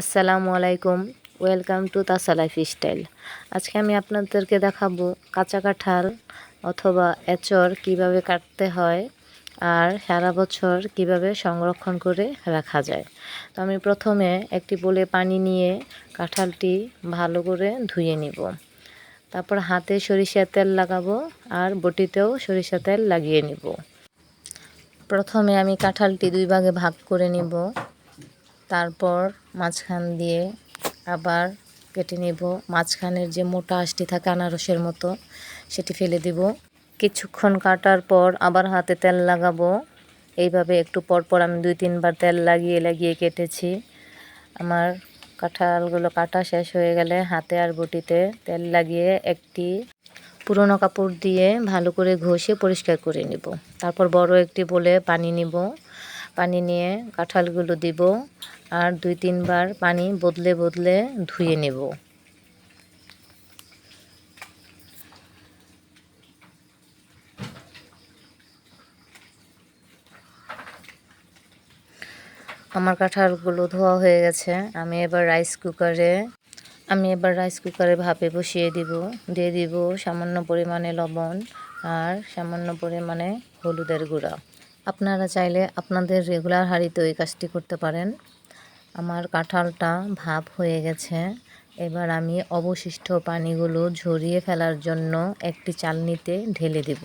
আসসালামু আলাইকুম, welcome to Tasa lifestyle আজকে আমি আপনাদেরকে দেখাবো কাঁচা কাঁঠাল অথবা এচর কীভাবে কাটতে হয় আর সারা বছর কীভাবে সংরক্ষণ করে রাখা যায়। তো আমি প্রথমে একটি বলে পানি নিয়ে কাঁঠালটি ভালো করে ধুয়ে নিব। তারপর হাতে সরিষা তেল লাগাবো আর বটিতেও সরিষা তেল লাগিয়ে নিব। প্রথমে আমি কাঁঠালটি দুই ভাগে ভাগ করে নিব। তারপর মাঝখান দিয়ে আবার কেটে নেব। মাঝখানের যে মোটা আঁশটি থাকে আনারসের মতো, সেটি ফেলে দিব। কিছুক্ষণ কাটার পর আবার হাতে তেল লাগাবো। এইভাবে একটু পর পর আমি দুই, তিনবার তেল লাগিয়ে লাগিয়ে কেটেছি। আমার কাঁঠালগুলো কাটা শেষ হয়ে গেলে হাতে আর বটিতে তেল লাগিয়ে একটি পুরনো কাপড় দিয়ে ভালো করে ঘষে পরিষ্কার করে নিব। তারপর বড় একটি বলে পানি নিব। পানি নিয়ে কাঁঠালগুলো দিব আর দুই তিনবার পানি বদলে বদলে ধুয়ে নেব। আমার কাঁঠালগুলো ধোয়া হয়ে গেছে, আমি এবার রাইস কুকারে, আমি এবার রাইস কুকারে ভাপে বসিয়ে দিব। দিয়ে দিব সামান্য পরিমাণে লবণ আর সামান্য পরিমাণে হলুদের গুঁড়া। আপনারা চাইলে আপনাদের রেগুলার হাঁড়িতে ওই কাজটি করতে পারেন। আমার কাঁঠালটা ভাপ হয়ে গেছে। এবার আমি অবশিষ্ট পানিগুলো ঝরিয়ে ফেলার জন্য একটি চালনিতে ঢেলে দেব।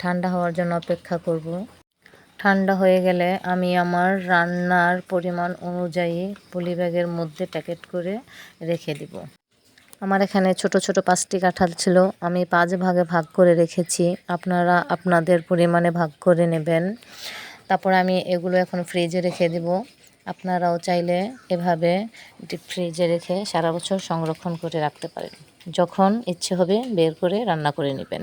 ঠান্ডা হওয়ার জন্য অপেক্ষা করব। ঠান্ডা হয়ে গেলে আমি আমার রান্নার পরিমাণ অনুযায়ী পলিব্যাগের মধ্যে প্যাকেট করে রেখে দিব। আমার এখানে ছোট ছোট পাঁচটি কাঁঠাল ছিল। আমি পাঁচ ভাগে ভাগ করে রেখেছি। আপনারা আপনাদের পরিমাণে ভাগ করে নেবেন। তারপর আমি এগুলো এখন ফ্রিজে রেখে দেব। আপনারাও চাইলে এভাবে ফ্রিজে রেখে সারা বছর সংরক্ষণ করে রাখতে পারেন। যখন ইচ্ছে হবে বের করে রান্না করে নেবেন।